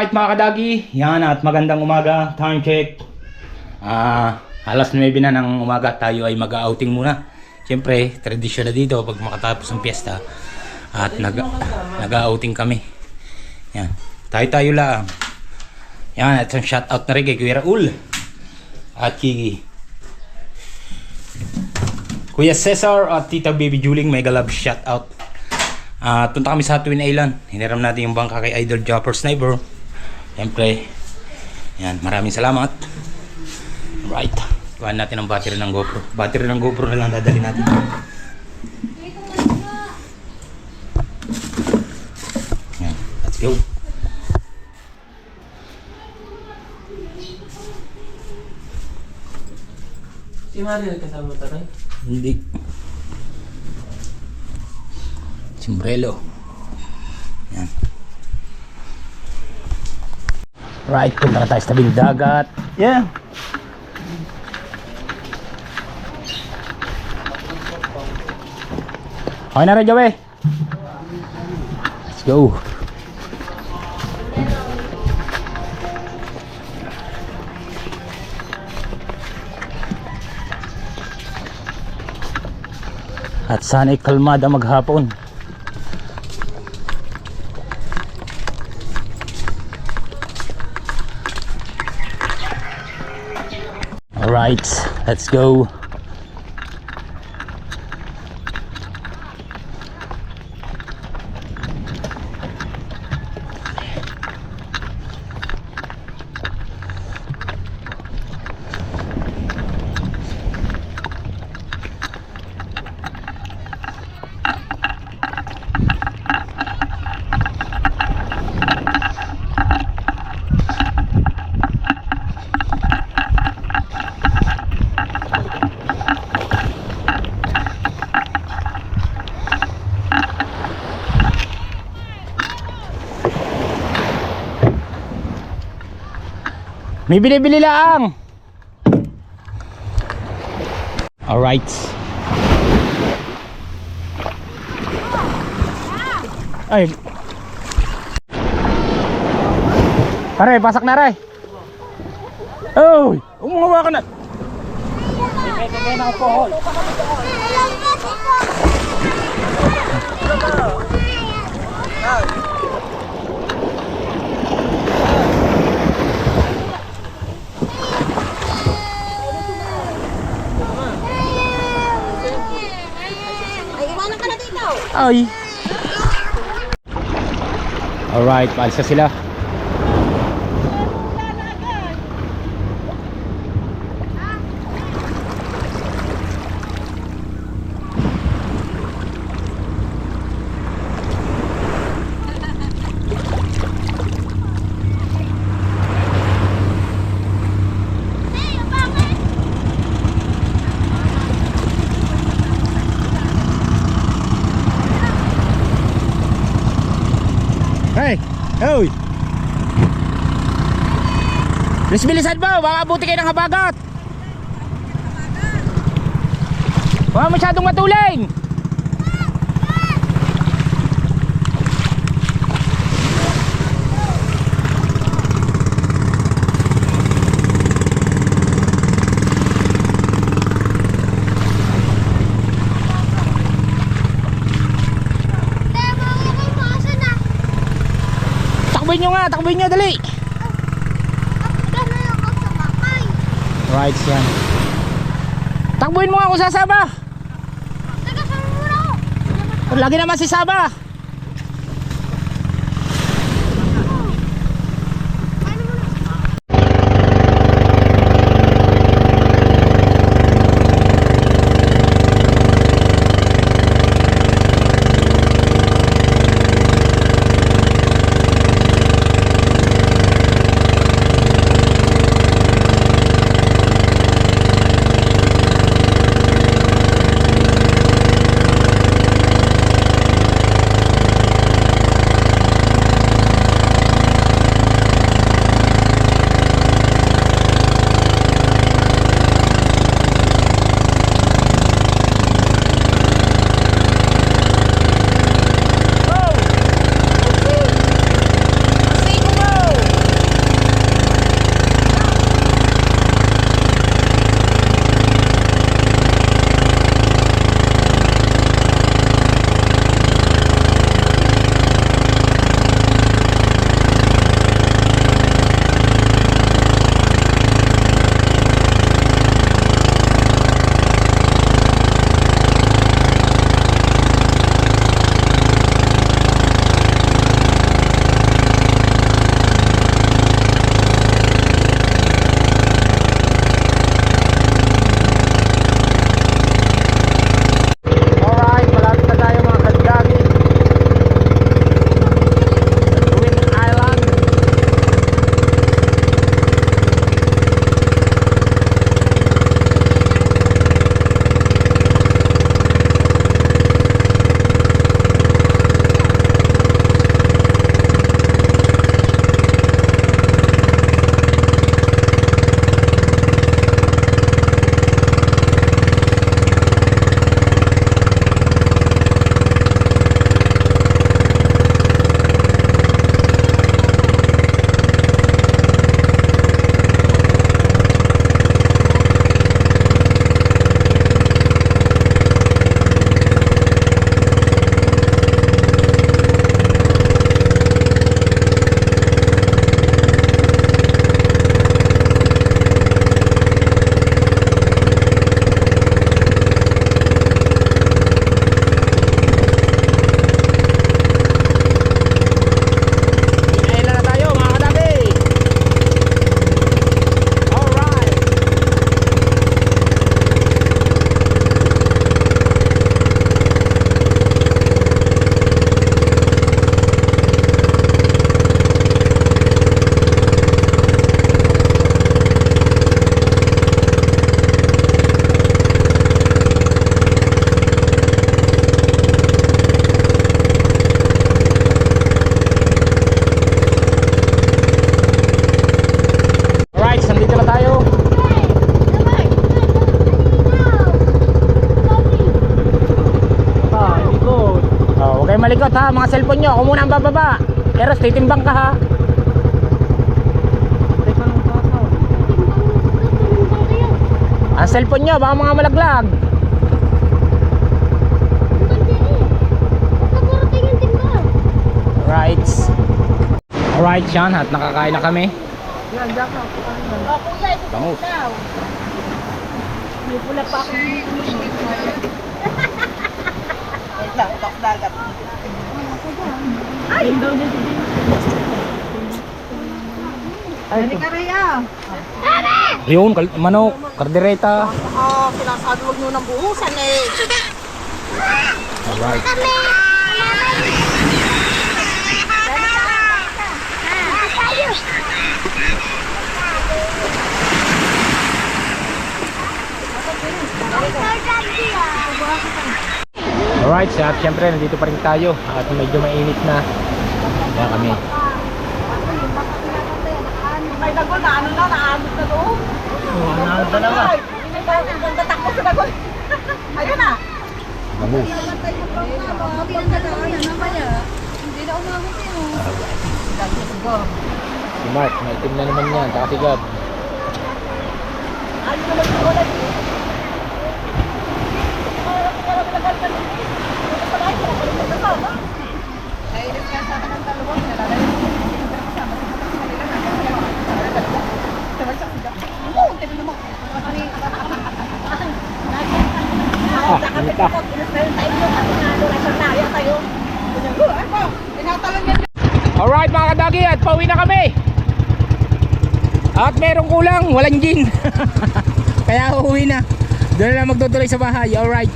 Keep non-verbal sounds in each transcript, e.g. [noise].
Alright mga kadagi, yan at magandang umaga, time check. Ah, alas 9 na ng umaga tayo ay mag-outing muna. Siyempre, tradisyon na dito pag makatapos ng piyesta. At nag nag-outing kami. Yan. Tayo-tayo lang. Yan, at isang shoutout na rin kay Kuya Raul. At kay Kuya Cesar at Tita Baby Juling, mega love shoutout. Ah, punta kami sa Twin Island. Hiniram natin yung bangka kay Idol Jumper Sniper. Siyempre, yan, maraming salamat. Right. Kuhaan natin ang battery ng GoPro. Battery ng GoPro na lang dadali natin. Yan, let's go. Si Mario kasama ta rin? Hindi. Sombrero. Right, punta na tayo sa tabing dagat. Yeah. Okay na rin, Joey. Let's go. At sana'y kalmada maghapon. Alright, let's go. May binibili lang. Alright. Ay. Pare, pasak na ray. Oy, umuhawa ka na. Kaya na ako. Ay, iwanan ka na dito. Ay. Alright, paalis na sila. Bilis bilisan mo! Baka abuti kayo ng habagat! Huwag masyadong matuling! Takbuhin nyo nga! Takbuhin nyo! Dali! Gano'n ako sa bakay. Right, yan. Takbuhin mo nga kung sasama! Lagi naman si Saba! Ikot ha, mga cellphone nyo. Ako muna ang bababa. Pero titimbang ka ha. Ang cellphone nyo, baka mga malaglag. Right. Alright, Sean, at nakakain na kami. Bangus. Yun, kal- manok, kardereta. Ah, sinasabi wag nyo nang buhusan eh. Alright. Alright, so at syempre nandito pa rin tayo at medyo mainit na. Kaya kami. May dagol na ano na, naamot na doon. Ano dalawa? Ay, Tatakbo sa dagol. Ayun na. Bangus. Si Mark, maitim na naman yan. Taka si Gab. Ah, init ah. Alright mga kadagi at pauwi na kami. At merong kulang, walang gin. [laughs] Kaya uuwi na. Doon na magtutuloy sa bahay, alright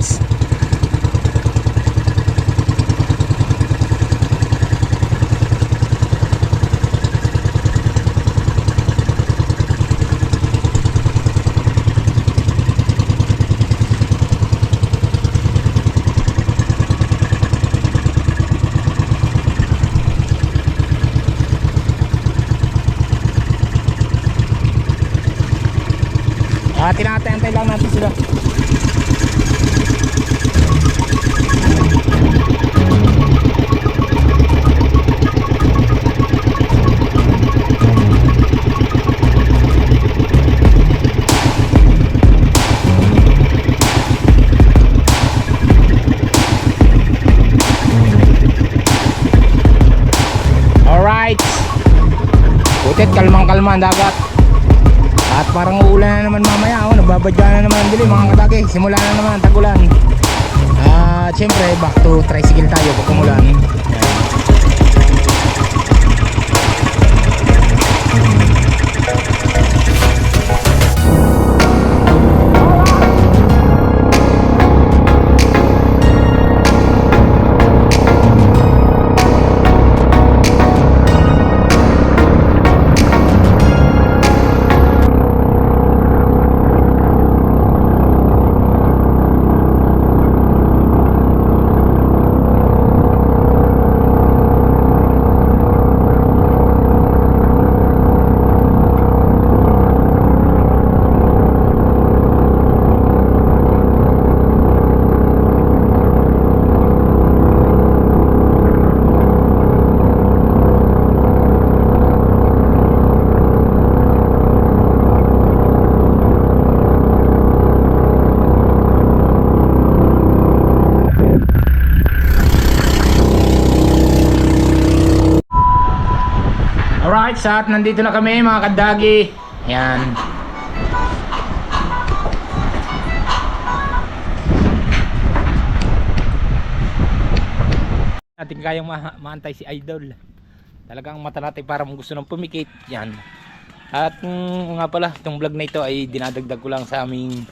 Ah, tinatayantay lang natin sila. Alright Butit kalmang kalma ang dagat At parang uulan na naman mamaya oh, Nagbabadya na naman ang dilim mga kadaki Simula na naman ang tagulan. At syempre back to tricycle tayo pag umulan Sa at nandito na kami mga kadagi. Yan. Natin kayang ma maantay si Idol. Talagang mata natin para gusto ng pumikit. Yan. At mm, nga pala, itong vlog na ito ay dinadagdag ko lang sa aming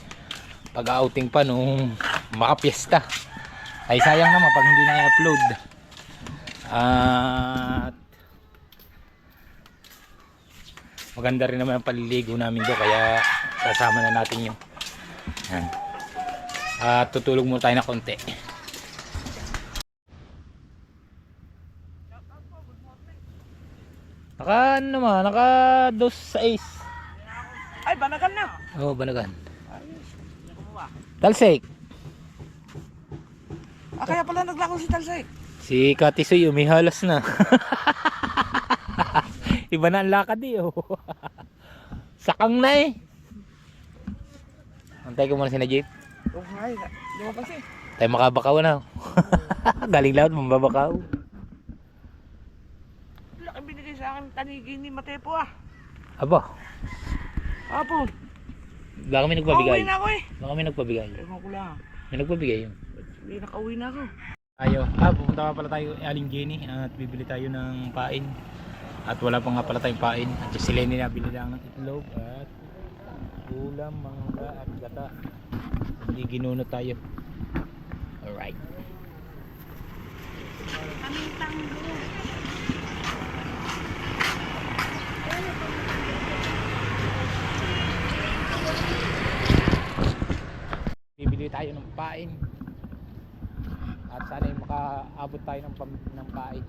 pag-outing pa nung makapiesta. Ay sayang naman pag hindi na i-upload. At maganda rin naman ang paliligo namin do kaya sasama na natin yung yan. At tutulog muna tayo na konti. Naka ano naman, naka dos sa ace. Ay, banagal na. Oh, banagan. Talsik. Ah, kaya pala naglako si Talsay. Si Katisoy umihalas na. [laughs] Iba na ang lakad eh. Oh. [laughs] Sakang na eh. Antay ko muna si Najib. Oh, ay, lumabas eh. Tayo makabakaw na. [laughs] Galing lahat, mambabakaw. Laki binigay sa akin tanigin ni Matepo ah. Aba, Apo, baka may nagpabigay. pauwi na ako eh. Baka may nagpabigay. Ewan ko lang. May nagpabigay yun. Hindi nakauwi na ako. Tayo. Ah, pupunta pa pala tayo Aling Jenny at bibili tayo ng pain. At wala pa nga pala tayong pain. At si Lenny na bili lang ng itlog at ulam, mangga at gata. Hindi ginunot tayo. Alright. Bibili tayo ng pain. At sana makaabot tayo ng, ng pain.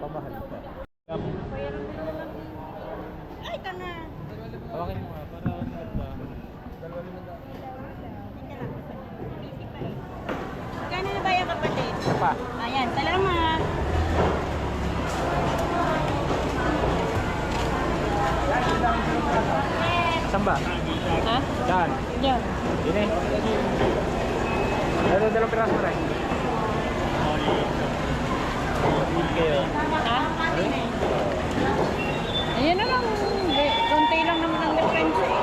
Napamahal pa. Ay, tanga. Hawakin mo nga para maganda. Magkano na ba yung kapatid? Isa pa. Ayan, salamat. Saan ba? Ha? Saan? Yan. Yun eh. Ano dalawang piraso rin? kayo. Ha? Ayan na lang. Konti lang naman ang difference eh.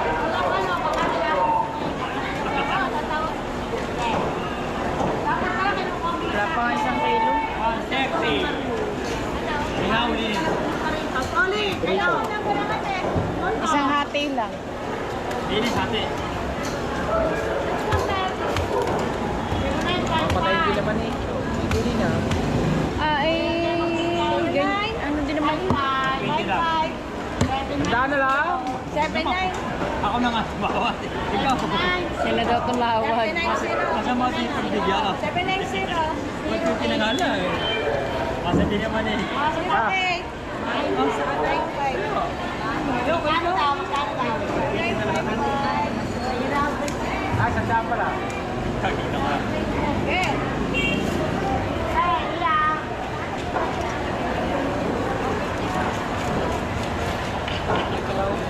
Wala pa nga isang kilo. Isang hati lang. Patayin din naman eh. Hindi na. Ah, eh, ganyan. Ano din naman? Tandaan na lang. 7-9. Ako na nga, bawa. Ikaw. Sila daw tumawag. Kasama ko yung pagbibigyan ka. 790. Ba't yung kinangala eh? Kasi di naman eh. Ah, sandaan pala. Kakita ka.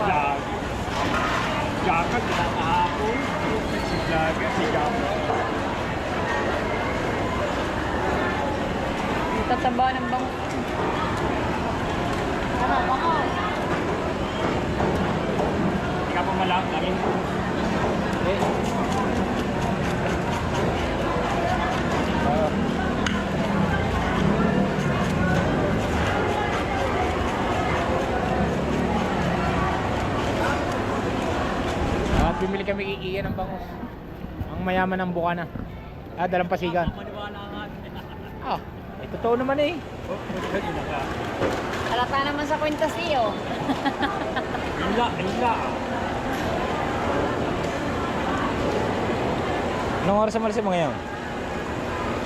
Jag. Jagat, nakahapon. Si Jagat, si Jagat. Tataba ng bang... Hindi ka pa malam, laging Eh. Ah. At bumili kami kikiya ng bangus. Ang mayaman ng bukana. Ah, dalampasigan. Ah, eh, totoo naman eh. Halata naman sa kwintas iyo. Ila, ila. Anong oras ang malas mo ngayon?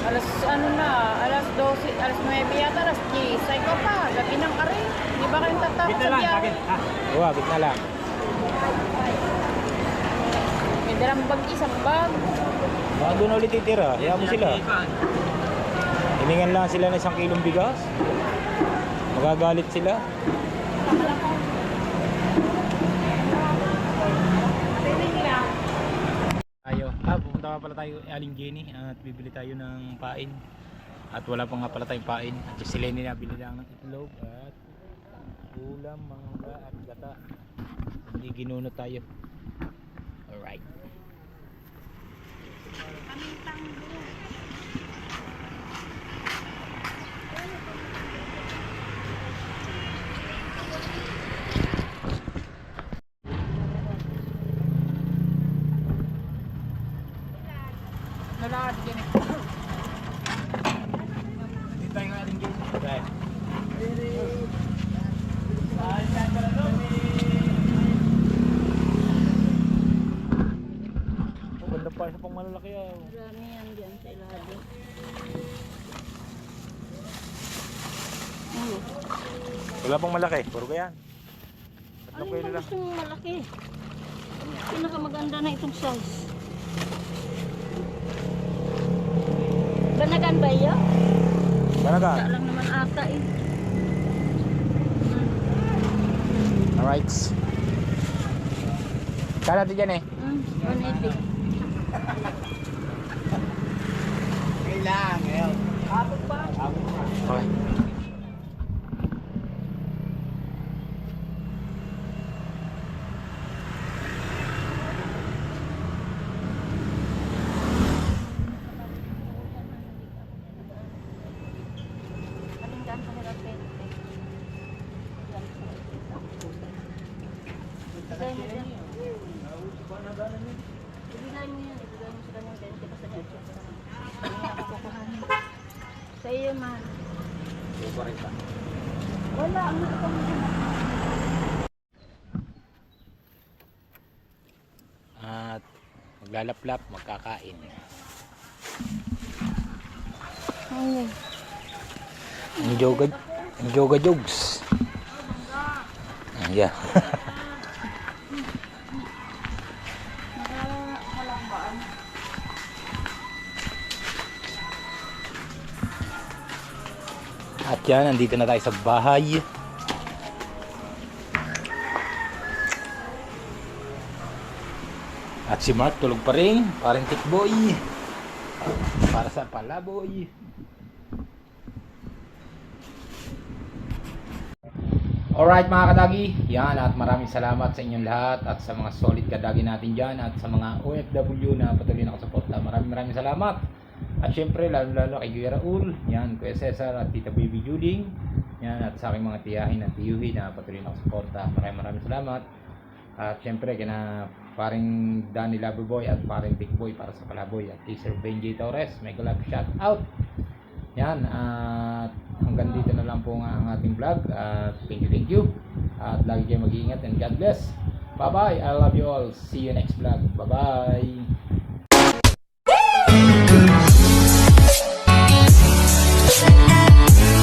Alas ano na, alas 12, alas 9 yata, alas 10. Say ko pa, gabi ng kare. Di ba kayong tatapos Kita sa lang, biyahe? bakit? Ha? Oo, abit na lang. May dalang bag isang bag. Baka doon ulit titira. Kaya mo sila. Hiningan lang sila ng isang kilong bigas. Magagalit sila. Tayo. Ah, pupunta pa pala tayo Aling at bibili tayo ng pain. At wala pa nga pala tayong pain. At si Lenny na bili lang ng itlog at ulam, mangga at gata. Hindi ginunot tayo. Alright. lahat. Dito yung ating game. Right. Oh, ganda pa isa pang malalaki ah. Marami yan dyan sa ilalim. Ano? Wala pang malaki, puro ganyan. Ano kilo lang. gusto mong malaki? Pinakamaganda na itong size. Banagan ba yun? Banagan. Wala lang naman ata eh. Alright. Kala natin dyan eh. Hmm, 180. Kailangan ngayon. Okay. Palinggan sa hirap 20. Ibigay mo yan. Ibigay mo yan. Ibigay mo sa kanyang 20 basta niya. Hindi na ako kukuhanin. Sa iyo man. Wala. Ang nasa mo At maglalaplap, magkakain. Ano? Ang joga, ang joga jogs. Ah, yeah. [laughs] At yan, nandito na tayo sa bahay. At si Mark tulog pa rin, parang tikboy. Para sa palaboy. Alright mga kadagi, yan at maraming salamat sa inyong lahat at sa mga solid kadagi natin dyan at sa mga OFW na patuloy na nakasuporta. Maraming maraming salamat. At syempre, lalo lalo kay Kuya Raul, yan, Kuya Cesar at Tita Baby Juling, yan, at sa aking mga tiyahin at tiyuhi na patuloy na nakasuporta. Maraming maraming salamat. At syempre, kina paring Danny Laboy at paring Big Boy para sa Palaboy at Teaser Benji Torres, mega love shout out. Yan, at hanggang dito na lang po nga ang ating vlog. At thank you, thank you. At lagi kayo mag-iingat and God bless. Bye-bye. I love you all. See you next vlog. Bye-bye.